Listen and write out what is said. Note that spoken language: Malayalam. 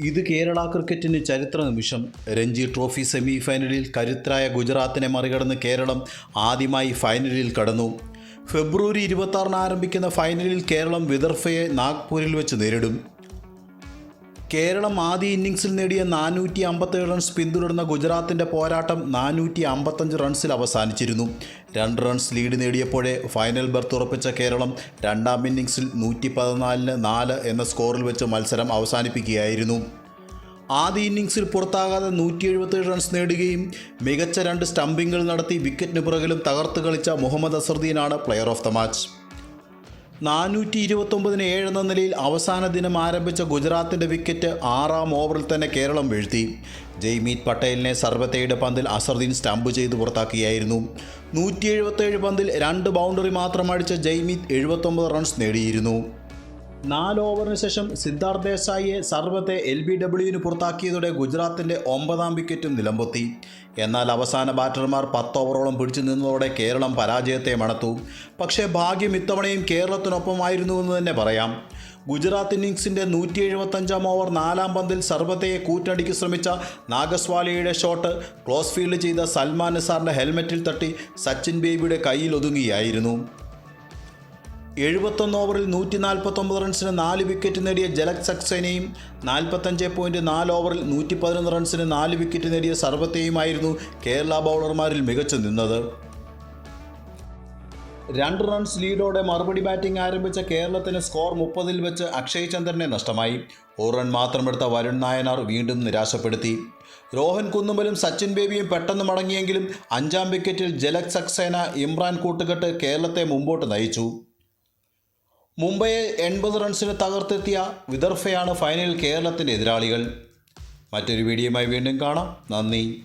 ഇത് കേരള ക്രിക്കറ്റിന് ചരിത്ര നിമിഷം. രഞ്ജി ട്രോഫി സെമി ഫൈനലിൽ കരുത്തരായ ഗുജറാത്തിനെ മറികടന്ന് കേരളം ആദ്യമായി ഫൈനലിൽ കടന്നു. ഫെബ്രുവരി ഇരുപത്താറിന് ആരംഭിക്കുന്ന ഫൈനലിൽ കേരളം വിദർഭയെ നാഗ്പൂരിൽ വെച്ച് നേരിടും. കേരളം ആദ്യ ഇന്നിങ്സിൽ നേടിയ നാനൂറ്റി അമ്പത്തേഴ് റൺസ് പിന്തുടർന്ന ഗുജറാത്തിന്റെ പോരാട്ടം നാനൂറ്റി അമ്പത്തഞ്ച് റൺസിൽ അവസാനിച്ചിരുന്നു. രണ്ട് റൺസ് ലീഡ് നേടിയപ്പോഴേ ഫൈനൽ ബർത്ത് ഉറപ്പിച്ച കേരളം രണ്ടാം ഇന്നിങ്സിൽ നൂറ്റി പതിനാലിന് നാല് എന്ന സ്കോറിൽ വെച്ച് മത്സരം അവസാനിപ്പിക്കുകയായിരുന്നു. ആദ്യ ഇന്നിങ്സിൽ പുറത്താകാതെ നൂറ്റി എഴുപത്തേഴ് റൺസ് നേടുകയും മികച്ച രണ്ട് സ്റ്റംപിങ്ങുകൾ നടത്തി വിക്കറ്റിന് പുറകിലും തകർത്ത് കളിച്ച മുഹമ്മദ് അസറുദ്ദീനാണ് പ്ലെയർ ഓഫ് ദ മാച്ച്. നാനൂറ്റി ഇരുപത്തൊമ്പതിന് ഏഴ് എന്ന നിലയിൽ അവസാന ദിനം ആരംഭിച്ച ഗുജറാത്തിന്റെ വിക്കറ്റ് ആറാം ഓവറിൽ തന്നെ കേരളം വീഴ്ത്തി. ജയ്മീത് പട്ടേലിനെ സർവത്തയുടെ പന്തിൽ അസറുദ്ദീൻ സ്റ്റംപ് ചെയ്ത് പുറത്താക്കിയായിരുന്നു. നൂറ്റി എഴുപത്തേഴ് പന്തിൽ രണ്ട് ബൗണ്ടറി മാത്രം അടിച്ച ജയ്മീത് എഴുപത്തൊമ്പത് റൺസ് നേടിയിരുന്നു. നാല് ഓവറിന് ശേഷം സിദ്ധാർത്ഥ് ദേശായിയെ സർവത്തെ എൽ ബി ഡബ്ല്യുവിന് പുറത്താക്കിയതോടെ ഗുജറാത്തിന്റെ ഒമ്പതാം വിക്കറ്റും നിലംപൊത്തി. എന്നാൽ അവസാന ബാറ്റർമാർ പത്ത് ഓവറോളം പിടിച്ചു നിന്നതോടെ കേരളം പരാജയത്തെ മണത്തു. പക്ഷേ ഭാഗ്യം ഇത്തവണയും കേരളത്തിനൊപ്പമായിരുന്നുവെന്ന് തന്നെ പറയാം. ഗുജറാത്ത് ഇന്നിങ്സിന്റെ നൂറ്റി എഴുപത്തഞ്ചാം ഓവർ നാലാം പന്തിൽ സർവത്തയെ കൂറ്റടിക്ക് ശ്രമിച്ച നാഗസ്വാലിയുടെ ഷോട്ട് ക്ലോസ് ഫീൽഡ് ചെയ്ത സൽമാൻ നിസാറിന്റെ ഹെൽമെറ്റിൽ തട്ടി സച്ചിൻ ബേബിയുടെ കയ്യിൽ ഒതുങ്ങിയായിരുന്നു. എഴുപത്തൊന്ന് ഓവറിൽ നൂറ്റി നാൽപ്പത്തൊമ്പത് റൺസിന് നാല് വിക്കറ്റ് നേടിയ ജലക് സക്സേനയും നാൽപ്പത്തഞ്ച് പോയിന്റ് നാല് ഓവറിൽ നൂറ്റി പതിനൊന്ന് റൺസിന് നാല് വിക്കറ്റ് നേടിയ സർവത്തെയുമായിരുന്നു കേരള ബൗളർമാരിൽ മികച്ചു നിന്നത്. രണ്ട് റൺസ് ലീഡോടെ മറുപടി ബാറ്റിംഗ് ആരംഭിച്ച കേരളത്തിന് സ്കോർ മുപ്പതിൽ വെച്ച് അക്ഷയ് ചന്ദ്രനെ നഷ്ടമായി. ഒരു റൺ മാത്രമെടുത്ത വരുൺ നായനാർ വീണ്ടും നിരാശപ്പെടുത്തി. രോഹൻ കുന്നുമലും സച്ചിൻ ബേബിയും പെട്ടെന്ന് മടങ്ങിയെങ്കിലും അഞ്ചാം വിക്കറ്റിൽ ജലക് സക്സേന ഇമ്രാൻ കൂട്ടുകെട്ട് കേരളത്തെ മുമ്പോട്ട് നയിച്ചു. മുംബൈയെ എൺപത് റൺസിന് തകർത്തെത്തിയ വിദർഭയാണ് ഫൈനലിൽ കേരളത്തിന്റെ എതിരാളികൾ. മറ്റൊരു വീഡിയോയുമായി വീണ്ടും കാണാം. നന്ദി.